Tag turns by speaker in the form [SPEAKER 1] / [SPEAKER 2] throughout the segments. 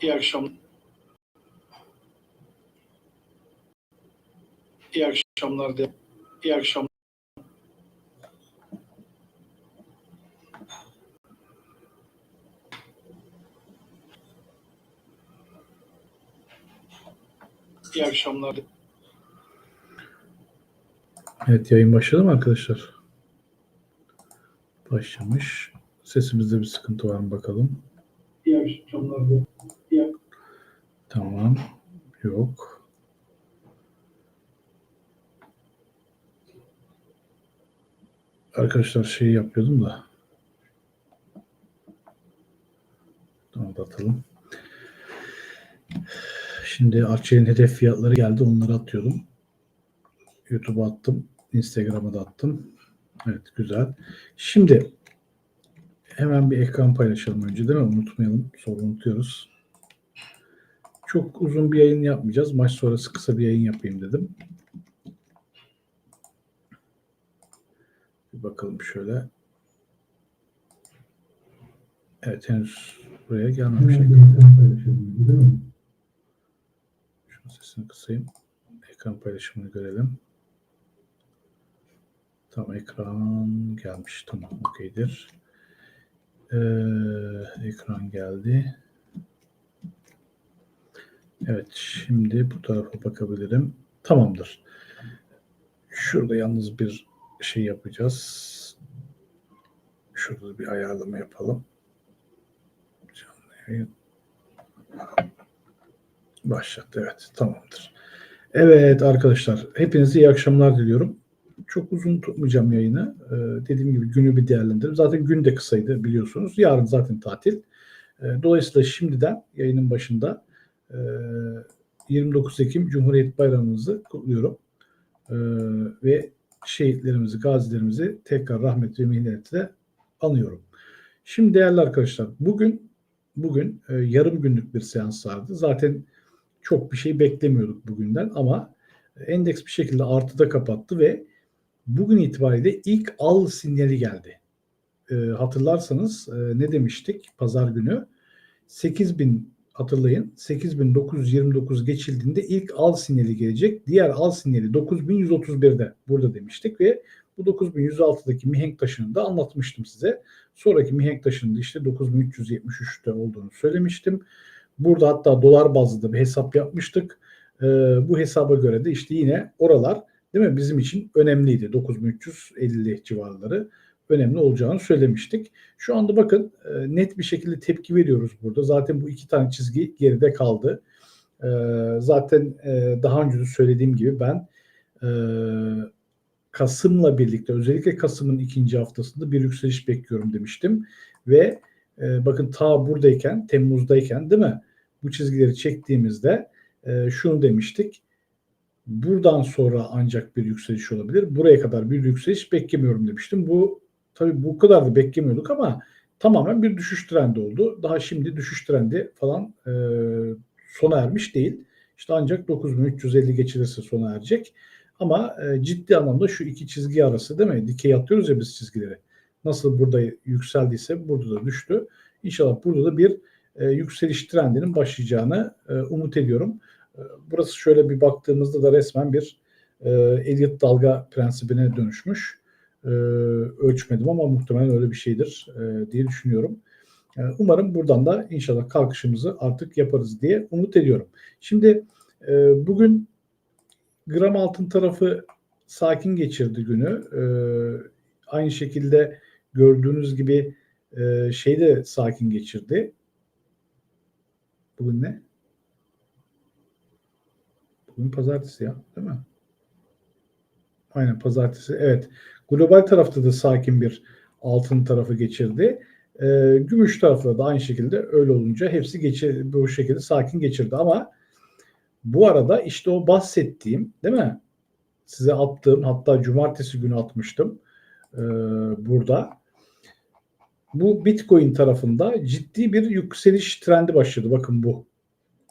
[SPEAKER 1] İyi akşam. İyi akşamlar de. İyi akşam. İyi akşamlar. de.
[SPEAKER 2] Evet yayın başladı mı arkadaşlar? Başlamış. Sesimizde bir sıkıntı var mı bakalım. Tamam. Yok. Arkadaşlar şeyi yapıyordum da. Onu da atalım. Şimdi Arçelik'in hedef fiyatları geldi. Onları atıyordum. YouTube'a attım. Instagram'a da attım. Evet güzel. Şimdi hemen bir ekran paylaşalım önce değil mi? Unutmayalım. Sonra unutuyoruz. Çok uzun bir yayın yapmayacağız. Maç sonrası kısa bir yayın yapayım dedim. Bir bakalım şöyle. Evet henüz buraya gelmemiş. Şunun sesini kısayım. Ekran paylaşımını görelim. Tam ekran gelmiş. Tamam okeydir. Ee, ekran geldi. Evet şimdi bu tarafa bakabilirim. Tamamdır. Şurada yalnız bir şey yapacağız. Şurada bir ayarlama yapalım. Başlattı evet tamamdır. Evet arkadaşlar hepinize iyi akşamlar diliyorum. Çok uzun tutmayacağım yayını. Ee, dediğim gibi günü bir değerlendirelim. Zaten gün de kısaydı biliyorsunuz. Yarın zaten tatil. Ee, dolayısıyla şimdiden yayının başında e, 29 Ekim Cumhuriyet Bayramımızı kutluyorum. Ee, ve şehitlerimizi, gazilerimizi tekrar rahmet ve minnetle anıyorum. Şimdi değerli arkadaşlar bugün bugün e, yarım günlük bir seans vardı. Zaten çok bir şey beklemiyorduk bugünden ama endeks bir şekilde artıda kapattı ve bugün itibariyle ilk al sinyali geldi. E, hatırlarsanız e, ne demiştik pazar günü? 8000 hatırlayın 8929 geçildiğinde ilk al sinyali gelecek. Diğer al sinyali 9131'de burada demiştik ve bu 9106'daki mihenk taşını da anlatmıştım size. Sonraki mihenk taşının işte 9373'te olduğunu söylemiştim. Burada hatta dolar bazlı bir hesap yapmıştık. Ee, bu hesaba göre de işte yine oralar değil mi bizim için önemliydi. 9350 civarları önemli olacağını söylemiştik. Şu anda bakın e, net bir şekilde tepki veriyoruz burada. Zaten bu iki tane çizgi geride kaldı. E, zaten e, daha önce de söylediğim gibi ben e, Kasım'la birlikte özellikle Kasım'ın ikinci haftasında bir yükseliş bekliyorum demiştim. Ve e, bakın ta buradayken, Temmuz'dayken değil mi? Bu çizgileri çektiğimizde e, şunu demiştik. Buradan sonra ancak bir yükseliş olabilir. Buraya kadar bir yükseliş beklemiyorum demiştim. Bu tabii bu kadar da beklemiyorduk ama tamamen bir düşüş trendi oldu. Daha şimdi düşüş trendi falan e, sona ermiş değil. İşte ancak 9350 geçilirse sona erecek. Ama e, ciddi anlamda şu iki çizgi arası değil mi? Dikey atıyoruz ya biz çizgileri. Nasıl burada yükseldiyse burada da düştü. İnşallah burada da bir e, yükseliş trendinin başlayacağını e, umut ediyorum. E, burası şöyle bir baktığımızda da resmen bir e, Elliott dalga prensibine dönüşmüş. E, ölçmedim ama muhtemelen öyle bir şeydir e, diye düşünüyorum. E, umarım buradan da inşallah kalkışımızı artık yaparız diye umut ediyorum. Şimdi e, bugün gram altın tarafı sakin geçirdi günü. E, aynı şekilde gördüğünüz gibi e, şey de sakin geçirdi. Bugün ne? Bugün pazartesi ya değil mi? Aynen pazartesi. Evet. Global tarafta da sakin bir altın tarafı geçirdi. E, gümüş tarafta da aynı şekilde öyle olunca hepsi geçir, bu şekilde sakin geçirdi ama bu arada işte o bahsettiğim değil mi? Size attığım hatta cumartesi günü atmıştım e, burada. Bu Bitcoin tarafında ciddi bir yükseliş trendi başladı. Bakın bu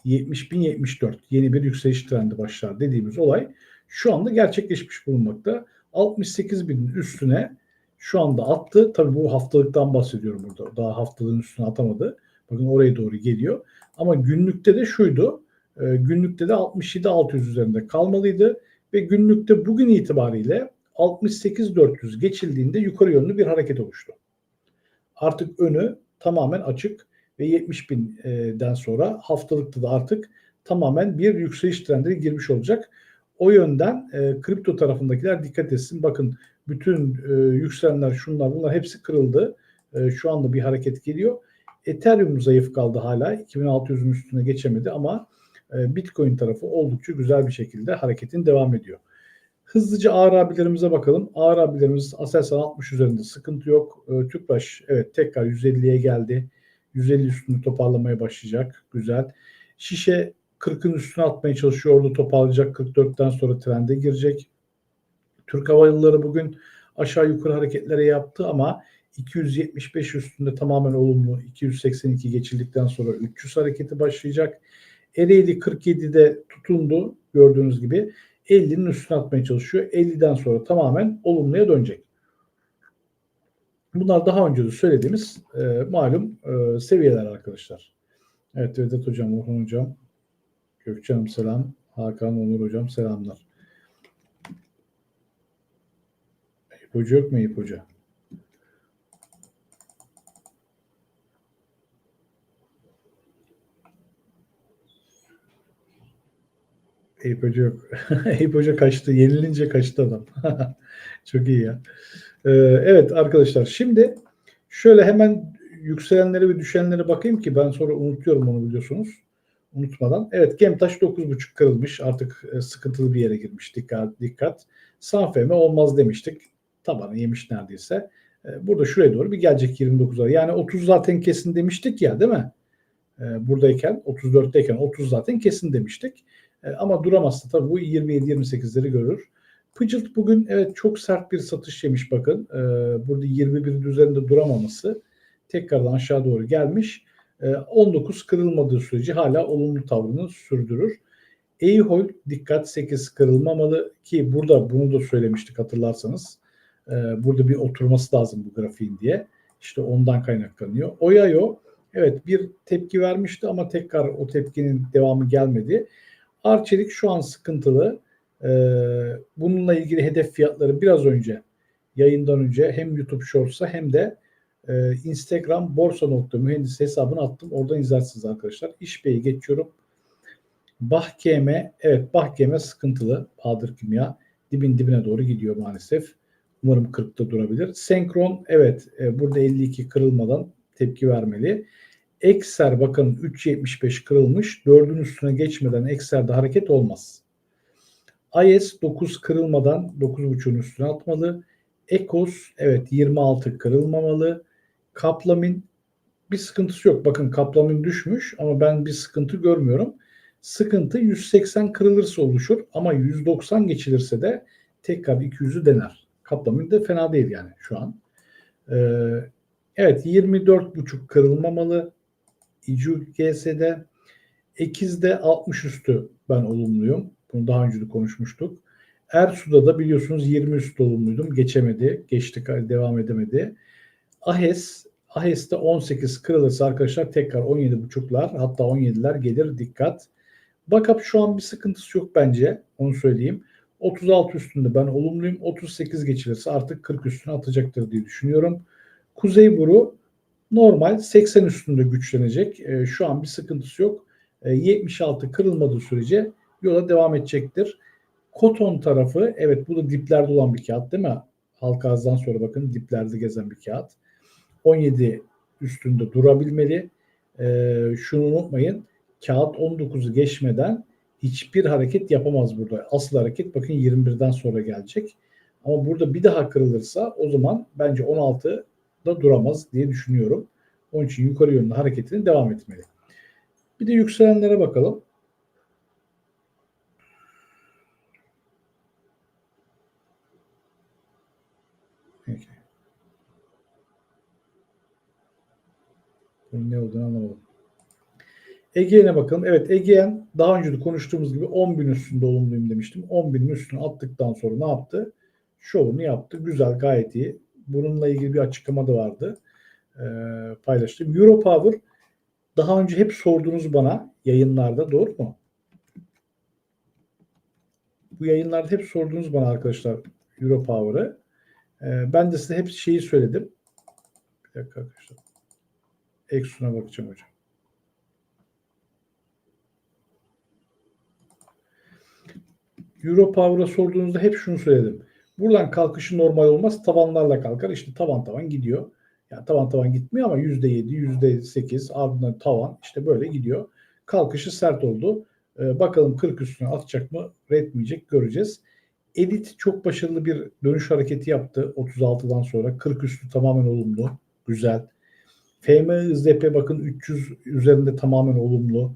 [SPEAKER 2] 70.074 yeni bir yükseliş trendi başlar dediğimiz olay şu anda gerçekleşmiş bulunmakta. 68.000'in üstüne şu anda attı. Tabii bu haftalıktan bahsediyorum burada. Daha haftalığın üstüne atamadı. Bakın oraya doğru geliyor. Ama günlükte de şuydu. E, günlükte de 67-600 üzerinde kalmalıydı. Ve günlükte bugün itibariyle 68-400 geçildiğinde yukarı yönlü bir hareket oluştu. Artık önü tamamen açık ve 70 binden sonra haftalıkta da artık tamamen bir yükseliş trendine girmiş olacak. O yönden e, kripto tarafındakiler dikkat etsin. Bakın bütün e, yükselenler şunlar bunlar hepsi kırıldı. E, şu anda bir hareket geliyor. Ethereum zayıf kaldı hala. 2600'ün üstüne geçemedi ama e, Bitcoin tarafı oldukça güzel bir şekilde hareketin devam ediyor. Hızlıca ağır abilerimize bakalım. Ağır abilerimiz Aselsan 60 üzerinde sıkıntı yok. E, Tüpraş evet tekrar 150'ye geldi. 150 üstünü toparlamaya başlayacak. Güzel. Şişe 40'ın üstüne atmaya çalışıyor. Orada toparlayacak. 44'ten sonra trende girecek. Türk Hava Yolları bugün aşağı yukarı hareketlere yaptı ama 275 üstünde tamamen olumlu. 282 geçildikten sonra 300 hareketi başlayacak. Ereğli 47'de tutundu gördüğünüz gibi. 50'nin üstüne atmaya çalışıyor. 50'den sonra tamamen olumluya dönecek. Bunlar daha önce de söylediğimiz e, malum e, seviyeler arkadaşlar. Evet Vedat Hocam, Orhan Hocam, Gökçe selam. Hakan Onur Hocam selamlar. Eyüp Hoca yok mu Eyüp Hoca? Eyüp Hoca yok. Eyüp Hoca kaçtı. Yenilince kaçtı adam. Çok iyi ya. Ee, evet arkadaşlar şimdi şöyle hemen yükselenlere ve düşenlere bakayım ki ben sonra unutuyorum onu biliyorsunuz. Unutmadan. Evet Gemtaş 9.5 kırılmış. Artık e, sıkıntılı bir yere girmiş. Dikkat. dikkat. Sanfeme olmaz demiştik. Tabanı yemiş neredeyse. E, burada şuraya doğru bir gelecek 29'a. Yani 30 zaten kesin demiştik ya değil mi? E, buradayken 34'teyken 30 zaten kesin demiştik. Ama duramazsa tabii bu 27-28'leri görür. Pıcılt bugün evet çok sert bir satış yemiş bakın. E, burada 21'in üzerinde duramaması tekrardan aşağı doğru gelmiş. E, 19 kırılmadığı sürece hala olumlu tavrını sürdürür. Eyhol dikkat 8 kırılmamalı ki burada bunu da söylemiştik hatırlarsanız. E, burada bir oturması lazım bu grafiğin diye. İşte ondan kaynaklanıyor. Oyayo evet bir tepki vermişti ama tekrar o tepkinin devamı gelmedi. Arçelik şu an sıkıntılı. Ee, bununla ilgili hedef fiyatları biraz önce yayından önce hem YouTube Shorts'a hem de e, Instagram borsa nokta mühendis hesabını attım. Oradan izlersiniz arkadaşlar. İşbey'i geçiyorum. Bahkeme evet Bahkeme sıkıntılı. Bahadır Kimya dibin dibine doğru gidiyor maalesef. Umarım 40'ta durabilir. Senkron evet e, burada 52 kırılmadan tepki vermeli. Ekser bakın 3.75 kırılmış. 4'ün üstüne geçmeden Ekser'de hareket olmaz. IS 9 kırılmadan 9.5'un üstüne atmalı. Ekos evet 26 kırılmamalı. Kaplamin bir sıkıntısı yok. Bakın kaplamin düşmüş ama ben bir sıkıntı görmüyorum. Sıkıntı 180 kırılırsa oluşur ama 190 geçilirse de tekrar 200'ü dener. Kaplamin de fena değil yani şu an. Ee, evet 24.5 kırılmamalı. İCU GS'de Ekiz'de 60 üstü ben olumluyum. Bunu daha önce de konuşmuştuk. Ersu'da da biliyorsunuz 20 üstü olumluydum. Geçemedi. Geçti devam edemedi. Ahes Ahes'te 18 kırılırsa arkadaşlar tekrar 17.5'lar hatta 17'ler gelir. Dikkat. Bakap şu an bir sıkıntısı yok bence. Onu söyleyeyim. 36 üstünde ben olumluyum. 38 geçilirse artık 40 üstüne atacaktır diye düşünüyorum. Kuzey Buru normal 80 üstünde güçlenecek. E, şu an bir sıkıntısı yok. E, 76 kırılmadığı sürece yola devam edecektir. Koton tarafı evet bu da diplerde olan bir kağıt değil mi? Halka azdan sonra bakın diplerde gezen bir kağıt. 17 üstünde durabilmeli. E, şunu unutmayın. Kağıt 19'u geçmeden hiçbir hareket yapamaz burada. Asıl hareket bakın 21'den sonra gelecek. Ama burada bir daha kırılırsa o zaman bence 16 da duramaz diye düşünüyorum. Onun için yukarı yönlü hareketini devam etmeli. Bir de yükselenlere bakalım. Peki. Bunun ne olduğunu anlamadım. Ege'ne bakalım. Evet Ege'en daha önce de konuştuğumuz gibi 10 bin üstünde olumluyum demiştim. 10 binin üstüne attıktan sonra ne yaptı? Şovunu yaptı. Güzel gayet iyi. Bununla ilgili bir açıklama da vardı. Ee, paylaştım. Europower daha önce hep sordunuz bana yayınlarda doğru mu? Bu yayınlarda hep sordunuz bana arkadaşlar Europower'ı. Ee, ben de size hep şeyi söyledim. Bir dakika arkadaşlar. Exxon'a bakacağım hocam. Europower'a sorduğunuzda hep şunu söyledim. Buradan kalkışı normal olmaz. Tavanlarla kalkar. İşte tavan tavan gidiyor. Yani tavan tavan gitmiyor ama %7, %8 ardından tavan işte böyle gidiyor. Kalkışı sert oldu. Ee, bakalım 40 üstüne atacak mı? Retmeyecek göreceğiz. Edit çok başarılı bir dönüş hareketi yaptı 36'dan sonra. 40 üstü tamamen olumlu. Güzel. FM ZP bakın 300 üzerinde tamamen olumlu.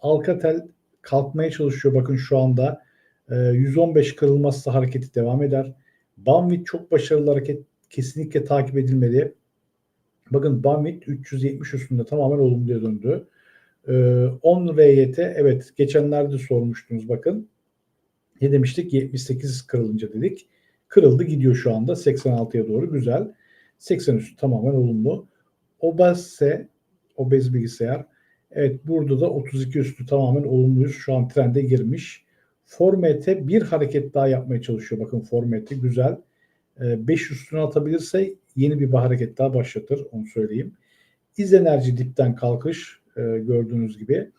[SPEAKER 2] Alcatel kalkmaya çalışıyor bakın şu anda. Ee, 115 kırılmazsa hareketi devam eder. Banvit çok başarılı hareket kesinlikle takip edilmeli. Bakın Banvit 370 üstünde tamamen olumluya döndü. Ee, 10 VYT evet geçenlerde sormuştunuz bakın. Ne demiştik? 78 kırılınca dedik. Kırıldı gidiyor şu anda 86'ya doğru güzel. 80 üstü tamamen olumlu. Obezse obez bilgisayar evet burada da 32 üstü tamamen olumluyuz. Şu an trende girmiş. Formete bir hareket daha yapmaya çalışıyor. Bakın formeti güzel. 5 üstüne atabilirse yeni bir hareket daha başlatır. Onu söyleyeyim. İz enerji dipten kalkış e, gördüğünüz gibi.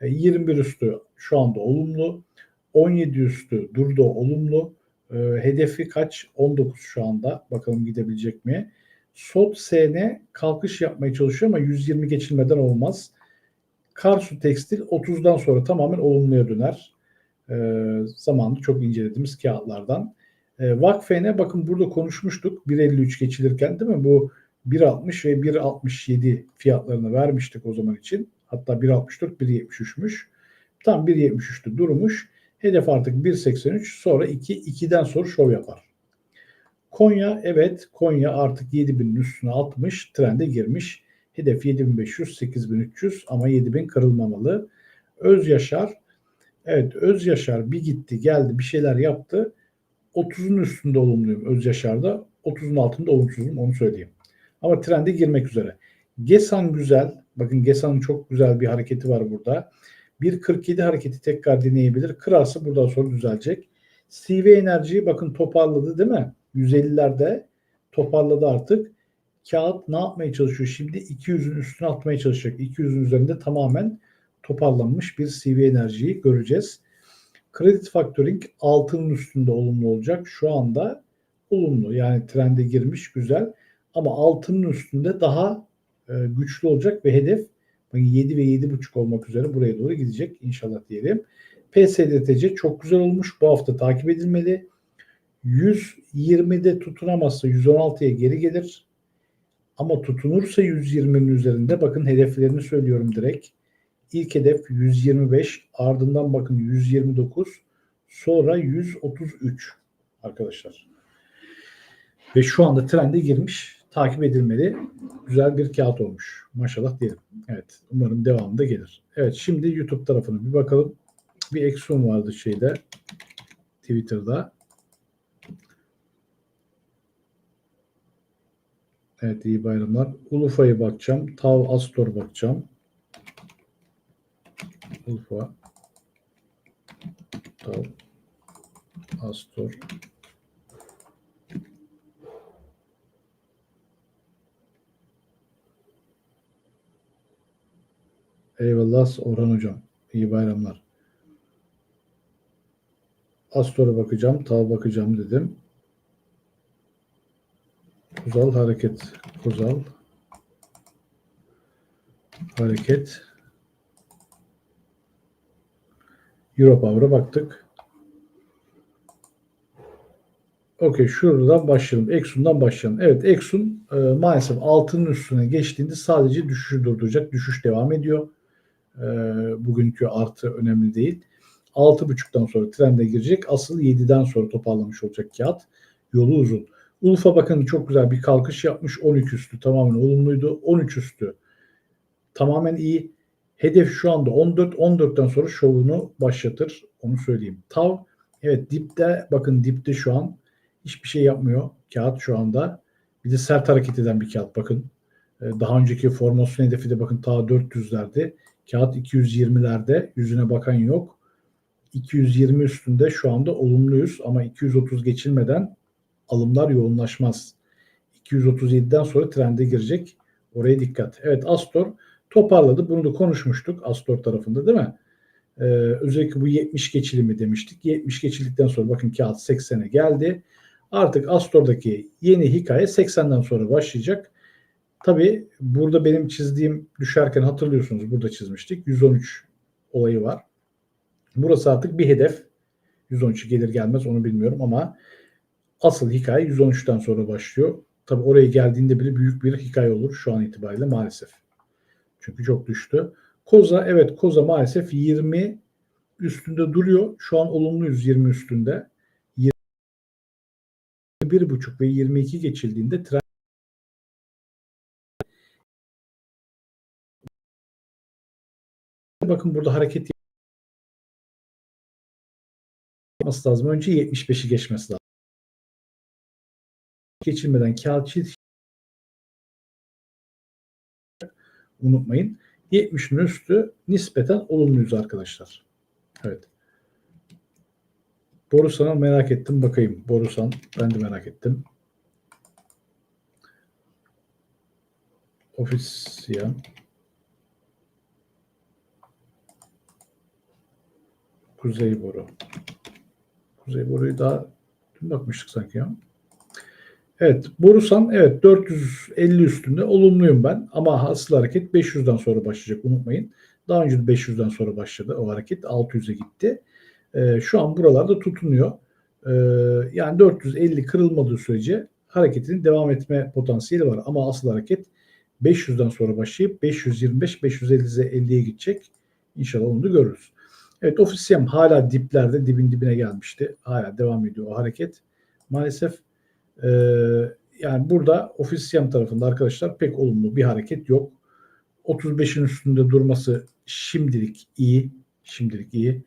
[SPEAKER 2] E, 21 üstü şu anda olumlu. 17 üstü durdu olumlu. E, hedefi kaç? 19 şu anda. Bakalım gidebilecek mi? SOT SN kalkış yapmaya çalışıyor ama 120 geçilmeden olmaz. Karsu Tekstil 30'dan sonra tamamen olumluya döner. E, zamanında çok incelediğimiz kağıtlardan. E, Vakfe'ne bakın burada konuşmuştuk 1.53 geçilirken değil mi? Bu 1.60 ve 1.67 fiyatlarını vermiştik o zaman için. Hatta 1.64 1.73'müş. Tam 1.73'te durmuş. Hedef artık 1.83 sonra 2 2'den sonra şov yapar. Konya evet Konya artık 7000'in üstüne atmış. Trende girmiş. Hedef 7500 8300 ama 7000 kırılmamalı. Öz Yaşar evet Öz Yaşar bir gitti geldi bir şeyler yaptı. 30'un üstünde olumluyum Öz Yaşar'da. 30'un altında olumsuzum onu söyleyeyim. Ama trende girmek üzere. Gesan güzel. Bakın Gesan'ın çok güzel bir hareketi var burada. 1.47 hareketi tekrar deneyebilir. Kırarsa buradan sonra düzelecek. CV enerjiyi bakın toparladı değil mi? 150'lerde toparladı artık. Kağıt ne yapmaya çalışıyor? Şimdi 200'ün üstüne atmaya çalışacak. 200'ün üzerinde tamamen toparlanmış bir CV enerjiyi göreceğiz. Kredi factoring altının üstünde olumlu olacak. Şu anda olumlu. Yani trende girmiş güzel. Ama altının üstünde daha e, güçlü olacak ve hedef 7 ve 7,5 olmak üzere buraya doğru gidecek inşallah diyelim. PSDTC çok güzel olmuş. Bu hafta takip edilmeli. 120'de tutunamazsa 116'ya geri gelir. Ama tutunursa 120'nin üzerinde bakın hedeflerini söylüyorum direkt. İlk hedef 125, ardından bakın 129, sonra 133 arkadaşlar. Ve şu anda trende girmiş, takip edilmeli. Güzel bir kağıt olmuş. Maşallah diyelim. Evet, umarım devamında gelir. Evet, şimdi YouTube tarafına bir bakalım. Bir Exxon vardı şeyde, Twitter'da. Evet, iyi bayramlar. Ulufa'ya bakacağım. Tav Astor bakacağım. Ulfa, Tav, Astor. Eyvallah Orhan Hocam. İyi bayramlar. Astor'a bakacağım, Tav bakacağım dedim. Kuzal hareket. Kuzal hareket. Europower'a baktık. Okey şuradan başlayalım. Exxon'dan başlayalım. Evet Exxon e, maalesef altının üstüne geçtiğinde sadece düşüşü durduracak. Düşüş devam ediyor. E, bugünkü artı önemli değil. 6.5'tan sonra trende girecek. Asıl 7'den sonra toparlamış olacak kağıt. Yolu uzun. Ulfa bakın çok güzel bir kalkış yapmış. 12 üstü tamamen olumluydu. 13 üstü tamamen iyi. Hedef şu anda 14. 14'ten sonra şovunu başlatır. Onu söyleyeyim. Tav evet dipte bakın dipte şu an hiçbir şey yapmıyor. Kağıt şu anda. Bir de sert hareket eden bir kağıt bakın. E, daha önceki formasyon hedefi de bakın ta 400'lerde. Kağıt 220'lerde. Yüzüne bakan yok. 220 üstünde şu anda olumluyuz ama 230 geçilmeden alımlar yoğunlaşmaz. 237'den sonra trende girecek. Oraya dikkat. Evet Astor toparladı. Bunu da konuşmuştuk Astor tarafında değil mi? Ee, özellikle bu 70 geçilimi demiştik. 70 geçildikten sonra bakın kağıt 80'e geldi. Artık Astor'daki yeni hikaye 80'den sonra başlayacak. Tabi burada benim çizdiğim düşerken hatırlıyorsunuz burada çizmiştik. 113 olayı var. Burası artık bir hedef. 113'ü gelir gelmez onu bilmiyorum ama asıl hikaye 113'ten sonra başlıyor. Tabi oraya geldiğinde bile büyük bir hikaye olur şu an itibariyle maalesef. Çünkü çok düştü. Koza evet Koza maalesef 20 üstünde duruyor. Şu an olumluyuz 20 üstünde. 21,5 ve 22 geçildiğinde trend bakın burada hareket yapması lazım. Önce 75'i geçmesi lazım. Geçilmeden kağıt çiz unutmayın. 70'in üstü nispeten olumluyuz arkadaşlar. Evet. Borusan'ı merak ettim. Bakayım. Borusan ben de merak ettim. Ofis ya. Kuzey boru. Kuzey boruyu daha dün bakmıştık sanki ya. Evet. Borusan evet 450 üstünde olumluyum ben. Ama asıl hareket 500'den sonra başlayacak unutmayın. Daha önce de 500'den sonra başladı o hareket. 600'e gitti. Ee, şu an buralarda tutunuyor. Ee, yani 450 kırılmadığı sürece hareketin devam etme potansiyeli var. Ama asıl hareket 500'den sonra başlayıp 525-550'ye gidecek. İnşallah onu da görürüz. Evet Ofisiyem hala diplerde dibin dibine gelmişti. Hala devam ediyor o hareket. Maalesef ee, yani burada Ofisiyem tarafında arkadaşlar pek olumlu bir hareket yok. 35'in üstünde durması şimdilik iyi. Şimdilik iyi.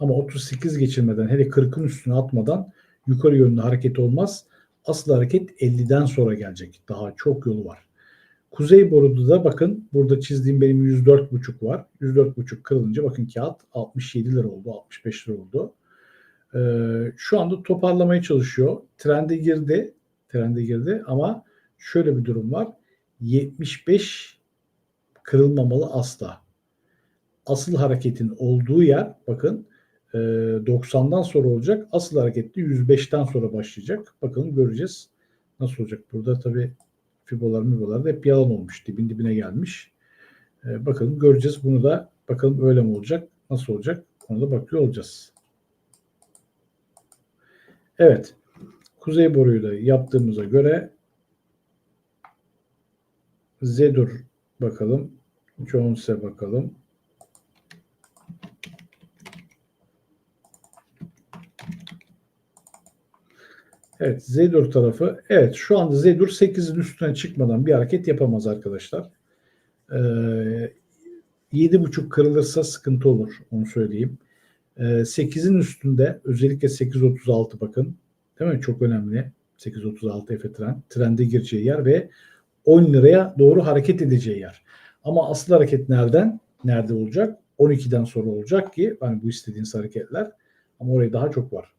[SPEAKER 2] Ama 38 geçirmeden hele 40'ın üstüne atmadan yukarı yönlü hareket olmaz. Asıl hareket 50'den sonra gelecek. Daha çok yolu var. Kuzey boruda da bakın burada çizdiğim benim 104.5 var. 104.5 kırılınca bakın kağıt 67 lira oldu. 65 lira oldu. Ee, şu anda toparlamaya çalışıyor. Trende girdi. Trende girdi ama şöyle bir durum var. 75 kırılmamalı asla. Asıl hareketin olduğu yer bakın 90'dan sonra olacak. Asıl harekette 105'ten sonra başlayacak. Bakalım göreceğiz. Nasıl olacak? Burada tabii fibolar mibolar da hep yalan olmuş. Dibin dibine gelmiş. Ee, bakalım göreceğiz. Bunu da bakalım öyle mi olacak? Nasıl olacak? Onu da bakıyor olacağız. Evet. Kuzey boruyu da yaptığımıza göre Zedur bakalım. Jones'e bakalım. Evet Zedur tarafı. Evet şu anda Zedur 8'in üstüne çıkmadan bir hareket yapamaz arkadaşlar. Ee, 7.5 kırılırsa sıkıntı olur. Onu söyleyeyim. Ee, 8'in üstünde özellikle 8.36 bakın. Değil mi? Çok önemli. 8.36 Efe trend. Trende gireceği yer ve 10 liraya doğru hareket edeceği yer. Ama asıl hareket nereden? Nerede olacak? 12'den sonra olacak ki hani bu istediğiniz hareketler. Ama oraya daha çok var.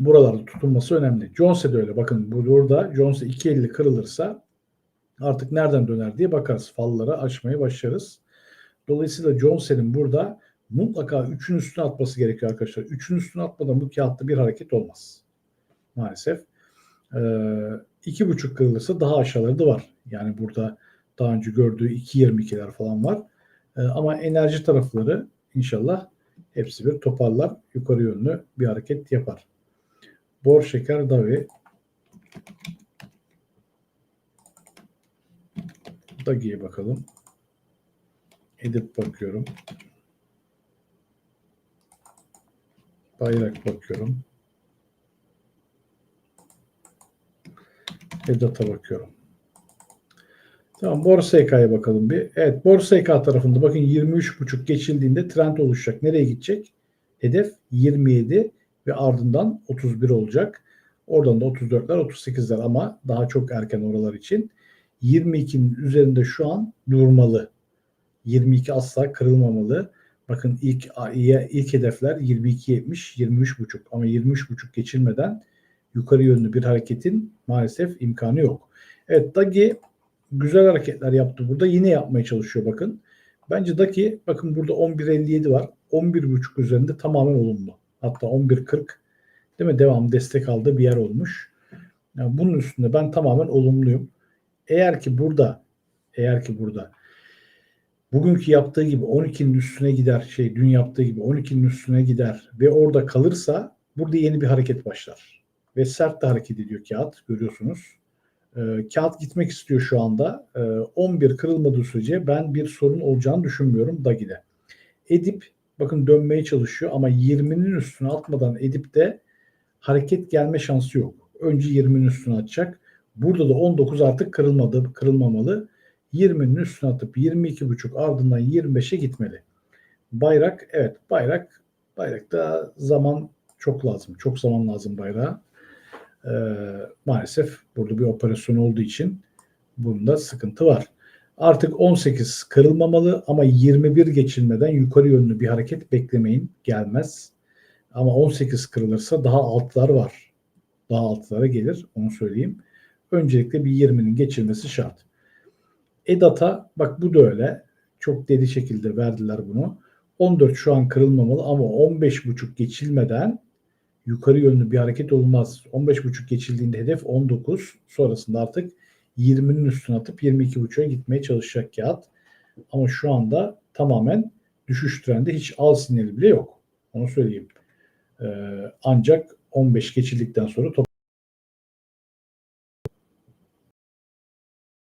[SPEAKER 2] Buralarda tutulması önemli. Jones'e de öyle. Bakın burada Jones'e 2.50 kırılırsa artık nereden döner diye bakarız. Falları açmaya başlarız. Dolayısıyla Jones'in burada mutlaka 3'ün üstüne atması gerekiyor arkadaşlar. 3'ün üstüne atmadan bu kağıtta bir hareket olmaz. Maalesef. Ee, 2.5 kırılırsa daha aşağıları var. Yani burada daha önce gördüğü 2.22'ler falan var. Ee, ama enerji tarafları inşallah hepsi bir toparlar. Yukarı yönlü bir hareket yapar. Bor şeker davi Dagi'ye bakalım. Edip bakıyorum. Bayrak bakıyorum. Edat'a bakıyorum. Tamam Borsa EK'ya bakalım bir. Evet Borsa EK tarafında bakın 23.5 geçildiğinde trend oluşacak. Nereye gidecek? Hedef 27 ve ardından 31 olacak. Oradan da 34'ler 38'ler ama daha çok erken oralar için 22'nin üzerinde şu an durmalı. 22 asla kırılmamalı. Bakın ilk ilk hedefler 22.70, 23.5 ama 23.5 geçilmeden yukarı yönlü bir hareketin maalesef imkanı yok. Evet Dagi güzel hareketler yaptı burada. Yine yapmaya çalışıyor bakın. Bence Daki bakın burada 11.57 var. 11.5 üzerinde tamamen olumlu. Hatta 11.40 değil mi? Devam destek aldığı bir yer olmuş. Yani bunun üstünde ben tamamen olumluyum. Eğer ki burada eğer ki burada bugünkü yaptığı gibi 12'nin üstüne gider şey dün yaptığı gibi 12'nin üstüne gider ve orada kalırsa burada yeni bir hareket başlar. Ve sert de hareket ediyor kağıt görüyorsunuz. Ee, kağıt gitmek istiyor şu anda. Ee, 11 kırılmadığı sürece ben bir sorun olacağını düşünmüyorum Dagi'de. Edip bakın dönmeye çalışıyor ama 20'nin üstüne atmadan Edip de hareket gelme şansı yok. Önce 20'nin üstüne atacak. Burada da 19 artık kırılmadı, kırılmamalı. 20'nin üstüne atıp 22.5 ardından 25'e gitmeli. Bayrak evet bayrak bayrakta zaman çok lazım. Çok zaman lazım bayrağa. Ee, maalesef burada bir operasyon olduğu için bunda sıkıntı var. Artık 18 kırılmamalı ama 21 geçilmeden yukarı yönlü bir hareket beklemeyin. Gelmez. Ama 18 kırılırsa daha altlar var. Daha altlara gelir. Onu söyleyeyim. Öncelikle bir 20'nin geçilmesi şart. EDATA bak bu da öyle. Çok deli şekilde verdiler bunu. 14 şu an kırılmamalı ama 15.5 geçilmeden yukarı yönlü bir hareket olmaz. 15.5 geçildiğinde hedef 19. Sonrasında artık 20'nin üstüne atıp 22.5'a gitmeye çalışacak kağıt. Ama şu anda tamamen düşüş trendi hiç al sinyali bile yok. Onu söyleyeyim. Ee, ancak 15 geçildikten sonra top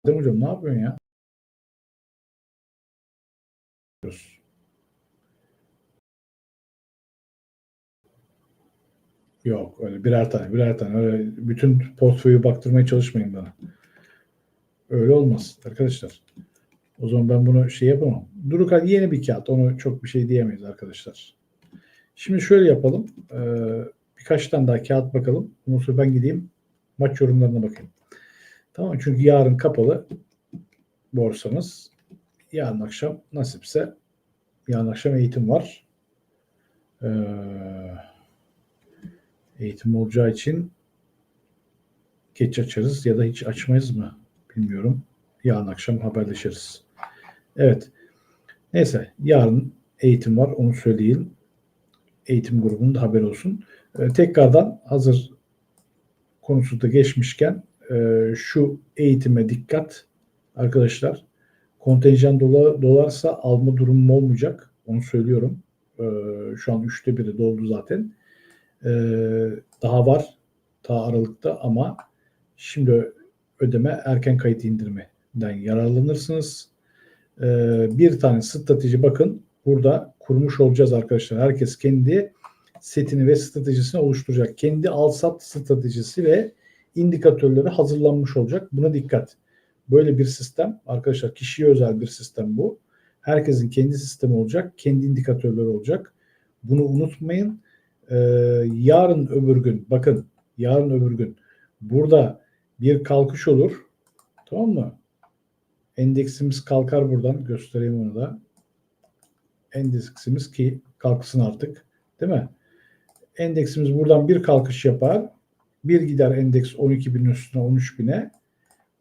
[SPEAKER 2] hocam ne yapıyorsun ya? Yok öyle birer tane birer tane öyle bütün portföyü baktırmaya çalışmayın bana. Öyle olmaz arkadaşlar. O zaman ben bunu şey yapamam. Durukal yeni bir kağıt. Onu çok bir şey diyemeyiz arkadaşlar. Şimdi şöyle yapalım. Ee, birkaç tane daha kağıt bakalım. Ondan sonra ben gideyim maç yorumlarına bakayım. Tamam çünkü yarın kapalı borsamız. Yarın akşam nasipse yarın akşam eğitim var. Ee, eğitim olacağı için geç açarız ya da hiç açmayız mı bilmiyorum. Yarın akşam haberleşiriz. Evet. Neyse yarın eğitim var onu söyleyeyim. Eğitim grubunun da haberi olsun. Ee, tekrardan hazır konusu da geçmişken e, şu eğitime dikkat arkadaşlar. Kontenjan dolar, dolarsa alma durumum olmayacak. Onu söylüyorum. E, şu an üçte biri doldu zaten. E, daha var. Ta Aralık'ta ama şimdi ödeme erken kayıt indiriminden yararlanırsınız. E, bir tane strateji bakın burada kurmuş olacağız arkadaşlar. Herkes kendi setini ve stratejisini oluşturacak. Kendi al-sat stratejisi ve indikatörleri hazırlanmış olacak. Buna dikkat. Böyle bir sistem arkadaşlar kişiye özel bir sistem bu. Herkesin kendi sistemi olacak. Kendi indikatörleri olacak. Bunu unutmayın. Ee, yarın öbür gün bakın yarın öbür gün burada bir kalkış olur. Tamam mı? Endeksimiz kalkar buradan. Göstereyim onu da. Endeksimiz ki kalksın artık. Değil mi? Endeksimiz buradan bir kalkış yapar. Bir gider endeks 12 bin üstüne 13 bine.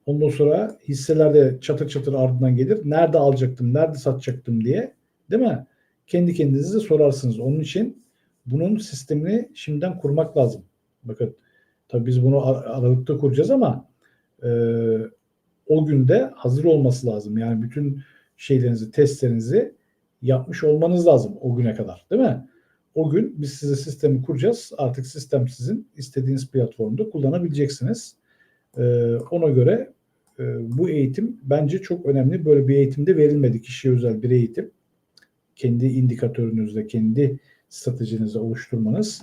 [SPEAKER 2] Ondan sonra hisseler de çatır çatır ardından gelir. Nerede alacaktım, nerede satacaktım diye. Değil mi? Kendi kendinize sorarsınız. Onun için bunun sistemini şimdiden kurmak lazım. Bakın tabii biz bunu aralıkta kuracağız ama e, o günde hazır olması lazım. Yani bütün şeylerinizi, testlerinizi yapmış olmanız lazım o güne kadar. Değil mi? O gün biz size sistemi kuracağız. Artık sistem sizin istediğiniz platformda kullanabileceksiniz. Ee, ona göre e, bu eğitim bence çok önemli. Böyle bir eğitimde verilmedi kişiye özel bir eğitim. Kendi indikatörünüzde, kendi stratejinizi oluşturmanız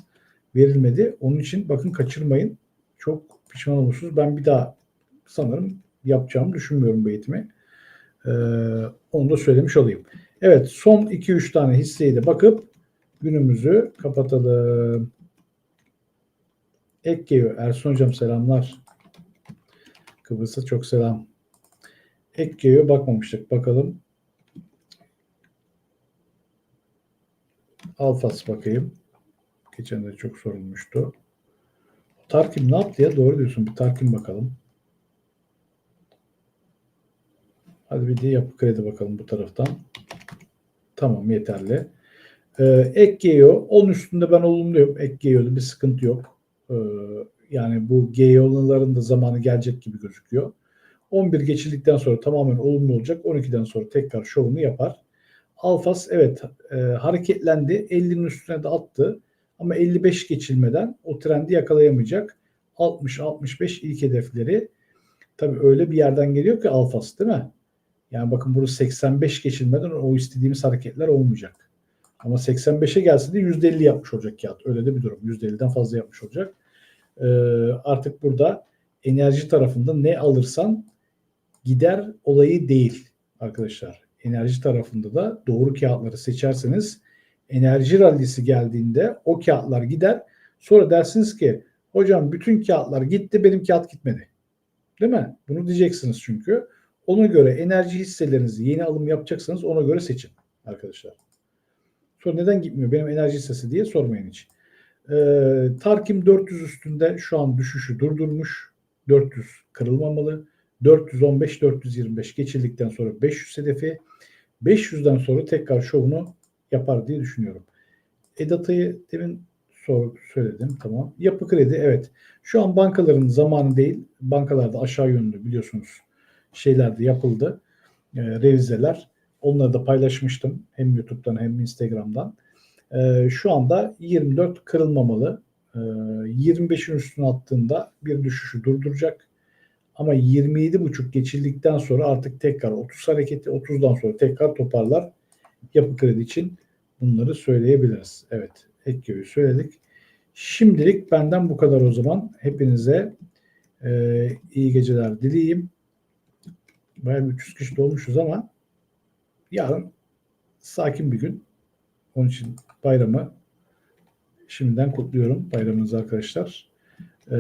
[SPEAKER 2] verilmedi. Onun için bakın kaçırmayın. Çok pişman olursunuz. Ben bir daha sanırım yapacağımı düşünmüyorum bu eğitimi. Ee, onu da söylemiş olayım. Evet son 2-3 tane hisseyi de bakıp günümüzü kapatalım. Ek geliyor. Ersun Hocam selamlar. Kıbrıs'a çok selam. Geliyor bakmamıştık. Bakalım. Alfas bakayım. Geçen de çok sorulmuştu. Tarkim ne yaptı ya? Doğru diyorsun. Bir Tarkim bakalım. Hadi bir de yapı kredi bakalım bu taraftan. Tamam yeterli. Ee, ek geliyor. Onun üstünde ben olumluyum. Ek geliyordu. Bir sıkıntı yok. Ee, yani bu geliyorların da zamanı gelecek gibi gözüküyor. 11 geçildikten sonra tamamen olumlu olacak. 12'den sonra tekrar şovunu yapar. Alfas evet e, hareketlendi. 50'nin üstüne de attı. Ama 55 geçilmeden o trendi yakalayamayacak. 60-65 ilk hedefleri. Tabii öyle bir yerden geliyor ki Alfas değil mi? Yani bakın burada 85 geçilmeden o istediğimiz hareketler olmayacak. Ama 85'e gelse de %50 yapmış olacak kağıt. Öyle de bir durum. %50'den fazla yapmış olacak. Ee, artık burada enerji tarafında ne alırsan gider olayı değil arkadaşlar. Enerji tarafında da doğru kağıtları seçerseniz enerji rallisi geldiğinde o kağıtlar gider. Sonra dersiniz ki hocam bütün kağıtlar gitti benim kağıt gitmedi. Değil mi? Bunu diyeceksiniz çünkü. Ona göre enerji hisselerinizi yeni alım yapacaksanız ona göre seçin arkadaşlar. Sonra neden gitmiyor benim enerji hissesi diye sormayın hiç. Ee, Tarkim 400 üstünde şu an düşüşü durdurmuş. 400 kırılmamalı. 415-425 geçildikten sonra 500 hedefi 500'den sonra tekrar şovunu yapar diye düşünüyorum. Edata'yı demin sor, söyledim. Tamam. Yapı kredi evet. Şu an bankaların zamanı değil. Bankalarda aşağı yönlü biliyorsunuz şeyler de yapıldı. E, revizeler. Onları da paylaşmıştım. Hem YouTube'dan hem Instagram'dan. E, şu anda 24 kırılmamalı. E, 25'in üstüne attığında bir düşüşü durduracak. Ama 27,5 geçildikten sonra artık tekrar 30 hareketi 30'dan sonra tekrar toparlar. Yapı kredi için bunları söyleyebiliriz. Evet. Ekkevi söyledik. Şimdilik benden bu kadar o zaman. Hepinize e, iyi geceler dileyeyim. Bayağı bir 300 kişi dolmuşuz ama yarın sakin bir gün. Onun için bayramı şimdiden kutluyorum bayramınızı arkadaşlar. E,